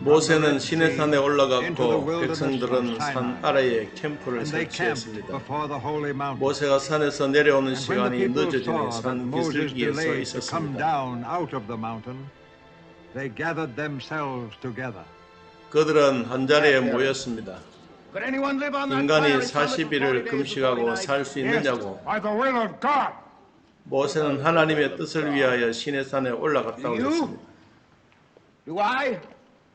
모세는 시내 산에 into the 올라갔고 백성들은 산. 아래에 캠프를 and they camped 설치했습니다. before the holy mountain. 모세가 산에서 내려오는 And when the 시간이 people 늦어지니 산 Moses 기슭기에 서 있었습니다. down out of the mountain, they gathered themselves together. 그들은 한 자리에 모였습니다. Could anyone live on that 인간이 fire in some 40일을 of the 40 days 금식하고 살 수? 있느냐고 By the will of God. 모세는 하나님의 뜻을 위하여 시내산에 올라갔다고? 했습니다. Do I?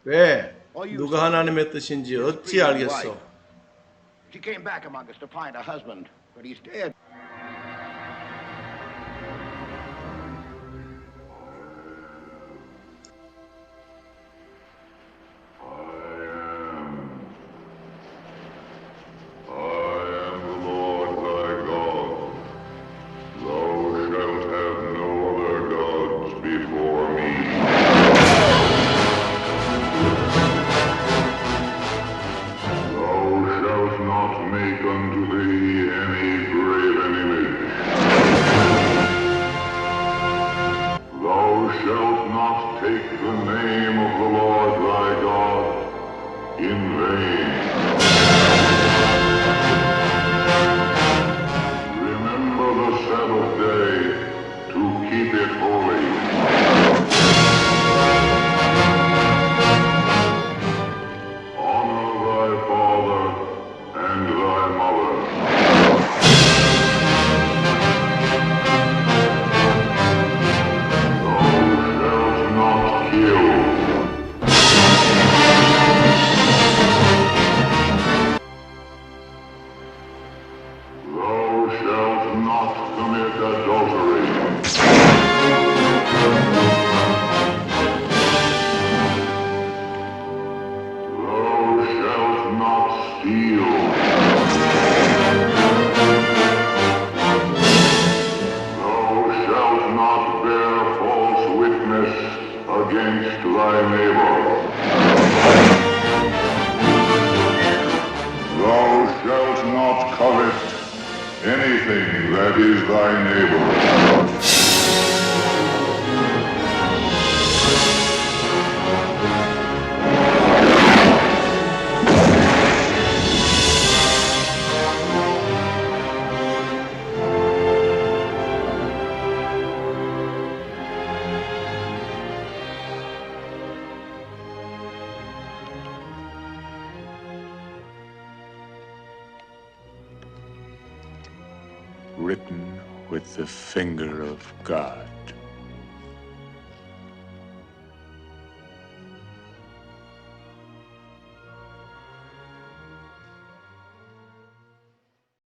왜? 누가 하나님의 뜻인지 어찌 알겠소? She came back among us to find a husband, but he's dead. Make unto thee any graven image. Thou shalt not take the name of the Lord thy God in vain. Remember the Sabbath day to keep it holy. Against thy neighbor. Thou shalt not covet anything that is thy neighbor. Written with the finger of God.